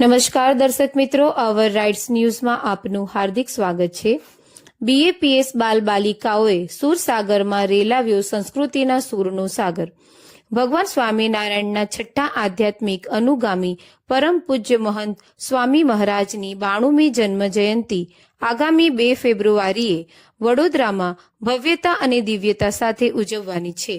નમસ્કાર દર્શક મિત્રો અવર રાઇટ્સ ન્યૂઝમાં આપનું હાર્દિક સ્વાગત છે. બીએપીએસ બાલ બાલિકાઓએ સુરસાગરમાં રેલાવ્યો સંસ્કૃતિના સૂરનું સાગર. ભગવાન સ્વામિનારાયણના છઠ્ઠા આધ્યાત્મિક અનુગામી પરમ પૂજ્ય મહંત સ્વામી મહારાજની બાણુમી જન્મ જયંતિ આગામી બે ફેબ્રુઆરીએ વડોદરામાં ભવ્યતા અને દિવ્યતા સાથે ઉજવવાની છે.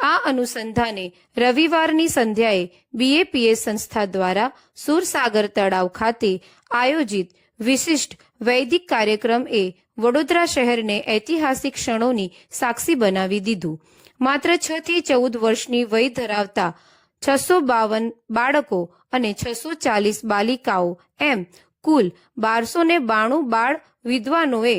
આ અનુસંધાને રવિવારની સંધ્યાએ બીએપીએસ સંસ્થા દ્વારા સુરસાગર તળાવ ખાતે આયોજિત વિશિષ્ટ વૈદિક કાર્યક્રમ એ વડોદરા શહેરને ઐતિહાસિક ક્ષણોની સાક્ષી બનાવી દીધું. માત્ર છ થી ચૌદ વર્ષની વય ધરાવતા છસો બાવન બાળકો અને છસો ચાલીસ બાલિકાઓ એમ કુલ બારસો ને બાણું બાળ વિદ્વાનોએ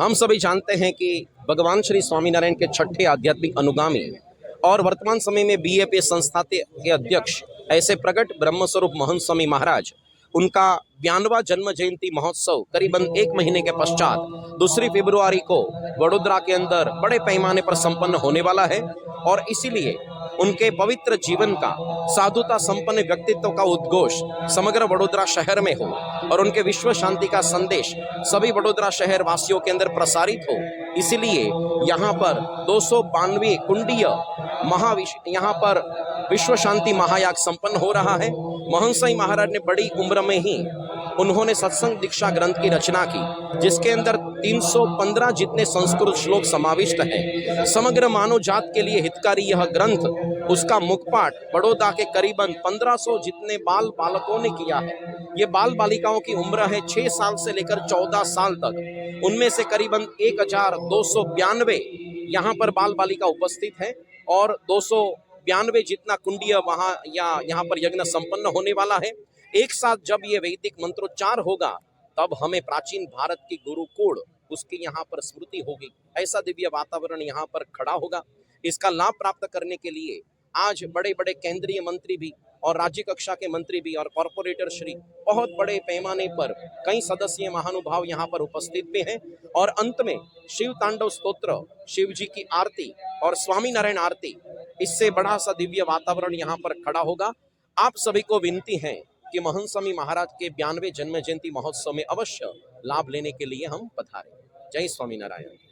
हम सभी जानते हैं कि भगवान श्री स्वामीनारायण के छठे आध्यात्मिक अनुगामी और वर्तमान समय में बी बीएपी संस्था के अध्यक्ष ऐसे प्रगट ब्रह्मस्वरूप महंत स्वामी महाराज, उनका बयानवा जन्म जयंती महोत्सव करीबन एक महीने के पश्चात दूसरी फरवरी को वडोदरा के अंदर बड़े पैमाने पर संपन्न होने वाला है और इसीलिए उनके पवित्र जीवन का, साधुता संपन्न व्यक्तित्व का उद्घोष समग्र वडोदरा शहर में हो और उनके विश्व शांति का संदेश सभी वडोदरा शहर वासियों के अंदर प्रसारित हो। इसलिए यहाँ पर दो सौ बानवे कुंडीय महाविश्व यहाँ पर विश्व शांति महायाग संपन्न हो रहा है। महंसाई महाराज ने बड़ी उम्र में ही उन्होंने सत्संग दीक्षा ग्रंथ की रचना की, जिसके अंदर 315 जितने संस्कृत श्लोक समाविष्ट हैं। समग्र मानव जात के लिए हितकारी यह ग्रंथ, उसका मुखपाठ बड़ौदा के करीबन 1500 जितने बाल बालकों ने किया है। ये बाल बालिकाओं की उम्र है 6 साल से लेकर 14 साल तक। उनमें से करीबन एक हज़ार दो सौ बयानवे यहाँ पर बाल बालिका उपस्थित है और दो सौ बयानवे जितना कुंडीय वहाँ या यहाँ पर यज्ञ संपन्न होने वाला है। एक साथ जब ये वैदिक मंत्रोच्चार होगा, तब हमें प्राचीन भारत की गुरुकुल, उसकी यहाँ पर स्मृति होगी। ऐसा दिव्य वातावरण यहाँ पर खड़ा होगा। इसका लाभ प्राप्त करने के लिए आज बड़े बड़े केंद्रीय मंत्री भी और राज्य कक्षा के मंत्री भी और कॉरपोरेटर श्री, बहुत बड़े पैमाने पर कई सदस्यीय महानुभाव यहाँ पर उपस्थित भी हैं। और अंत में शिव तांडव स्तोत्र, शिव जी की आरती और स्वामी नारायण आरती, इससे बड़ा सा दिव्य वातावरण यहाँ पर खड़ा होगा। आप सभी को विनती है कि महंत स्वामी महाराज के बयानवे जन्म जयंती महोत्सव में अवश्य लाभ लेने के लिए हम पधारें। जय स्वामी नारायण।